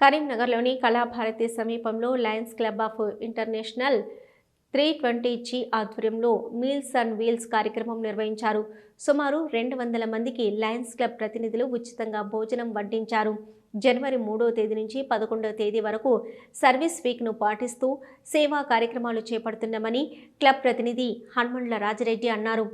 కరీంనగర్లోని కళాభారతి సమీపంలో Lions Club of International three twenty G ఆధ్వర్యంలో మీల్స్ అండ్ వీల్స్ కార్యక్రమం నిర్వహించారు. సుమారు రెండు వందల మందికి లయన్స్ క్లబ్ ప్రతినిధులు ఉచితంగా భోజనం వడ్డించారు. జనవరి మూడో తేదీ నుంచి పదకొండవ తేదీ వరకు సర్వీస్ వీక్ను పాటిస్తూ సేవా కార్యక్రమాలు చేపడుతున్నామని క్లబ్ ప్రతినిధి హన్మండ్ల రాజరెడ్డి అన్నారు.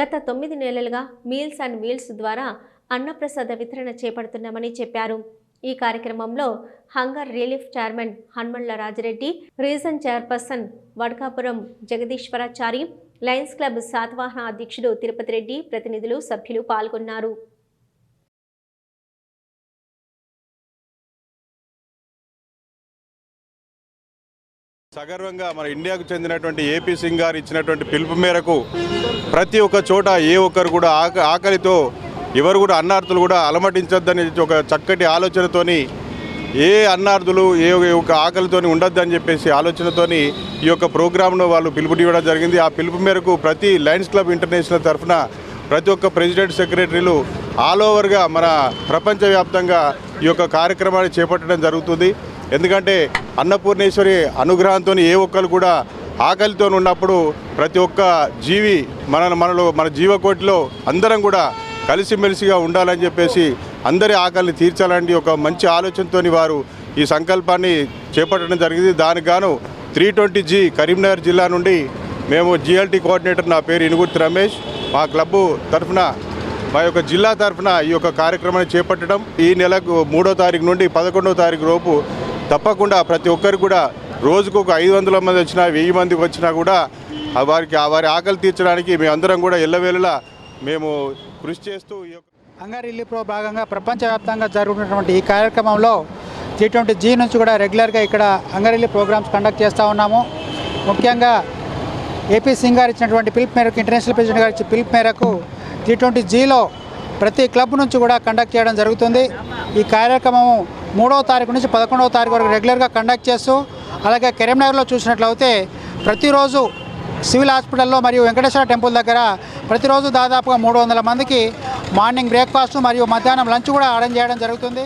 గత తొమ్మిది నెలలుగా మీల్స్ అండ్ వీల్స్ ద్వారా అన్నప్రసాద వితరణ చేపడుతున్నామని చెప్పారు. ఈ కార్యక్రమంలో hunger relief chairman Hanmalla Rajireddy region chairperson Vadakapuram Jagadishwarachari Lions Club Satavahana అధ్యక్షుడు తిరుపతి రెడ్డి ప్రతినిధులు సభ్యులు పాల్గొన్నారు. సగర్వంగా మన ఇండియాకు చెందినటువంటి ఏపీ సింగ్ గారు ఇచ్చినటువంటి పిలుపు మేరకు ప్రతి ఒక్క చోట ఏ ఒక్కరు కూడా ఆక ఆకలితో ఎవరు కూడా అన్నార్థులు కూడా అలమటించొద్దని ఒక చక్కటి ఆలోచనతోని ఏ అన్నార్థులు ఏ ఒక ఆకలితోని ఉండొద్దని చెప్పేసి ఆలోచనతోని ఈ యొక్క ప్రోగ్రామ్ను వాళ్ళు పిలుపునివ్వడం జరిగింది. ఆ పిలుపు మేరకు ప్రతి లయన్స్ క్లబ్ ఇంటర్నేషనల్ తరఫున ప్రతి ఒక్క ప్రెసిడెంట్ సెక్రటరీలు ఆల్ ఓవర్గా మన ప్రపంచవ్యాప్తంగా ఈ యొక్క కార్యక్రమాన్ని చేపట్టడం జరుగుతుంది. ఎందుకంటే అన్నపూర్ణేశ్వరి అనుగ్రహంతో ఏ ఒక్కరు కూడా ఆకలితో ఉన్నప్పుడు ప్రతి ఒక్క జీవి మన మనలో మన జీవకోటిలో అందరం కూడా కలిసిమెలిసిగా ఉండాలని చెప్పేసి అందరి ఆకలిని తీర్చాలని ఒక మంచి ఆలోచనతో వారు ఈ సంకల్పాన్ని చేపట్టడం జరిగింది. దానికి గాను త్రీ ట్వంటీ జీ కరీంనగర్ జిల్లా నుండి మేము జిఎల్టీ కోఆర్డినేటర్ నా పేరు ఇనుగుర్తి రమేష్. మా క్లబ్బు తరఫున మా యొక్క జిల్లా తరఫున ఈ యొక్క కార్యక్రమాన్ని చేపట్టడం ఈ నెలకు మూడో తారీఖు నుండి పదకొండో తారీఖు లోపు తప్పకుండా ప్రతి ఒక్కరికి కూడా రోజుకు ఒక ఐదు వందల మంది వచ్చినా వెయ్యి మందికి వచ్చినా కూడా వారికి ఆ వారి ఆకలి తీర్చడానికి మేమందరం కూడా ఎల్లవేళలా మేము కృషి చేస్తూ ఈ యొక్క భాగంగా ప్రపంచవ్యాప్తంగా జరుగుతున్నటువంటి ఈ కార్యక్రమంలో జీ ట్వంటీ జీ నుంచి కూడా రెగ్యులర్గా ఇక్కడ హంగర్ ప్రోగ్రామ్స్ కండక్ట్ చేస్తూ ఉన్నాము. ముఖ్యంగా ఏపీ సింగ్ గారు ఇచ్చినటువంటి పిలుపు మేరకు ఇంటర్నేషనల్ ప్రెసిడెంట్ గారు ఇచ్చిన పిలుపు మేరకు జీ ట్వంటీ జీలో ప్రతి క్లబ్ నుంచి కూడా కండక్ట్ చేయడం జరుగుతుంది. ఈ కార్యక్రమం మూడవ తారీఖు నుంచి పదకొండవ తారీఖు వరకు రెగ్యులర్గా కండక్ట్ చేస్తూ అలాగే కరీంనగర్లో చూసినట్లయితే ప్రతిరోజు సివిల్ హాస్పిటల్లో మరియు వెంకటేశ్వర టెంపుల్ దగ్గర ప్రతిరోజు దాదాపుగా మూడు వందల మందికి మార్నింగ్ బ్రేక్ఫాస్ట్ మరియు మధ్యాహ్నం లంచ్ కూడా అరేంజ్ చేయడం జరుగుతుంది.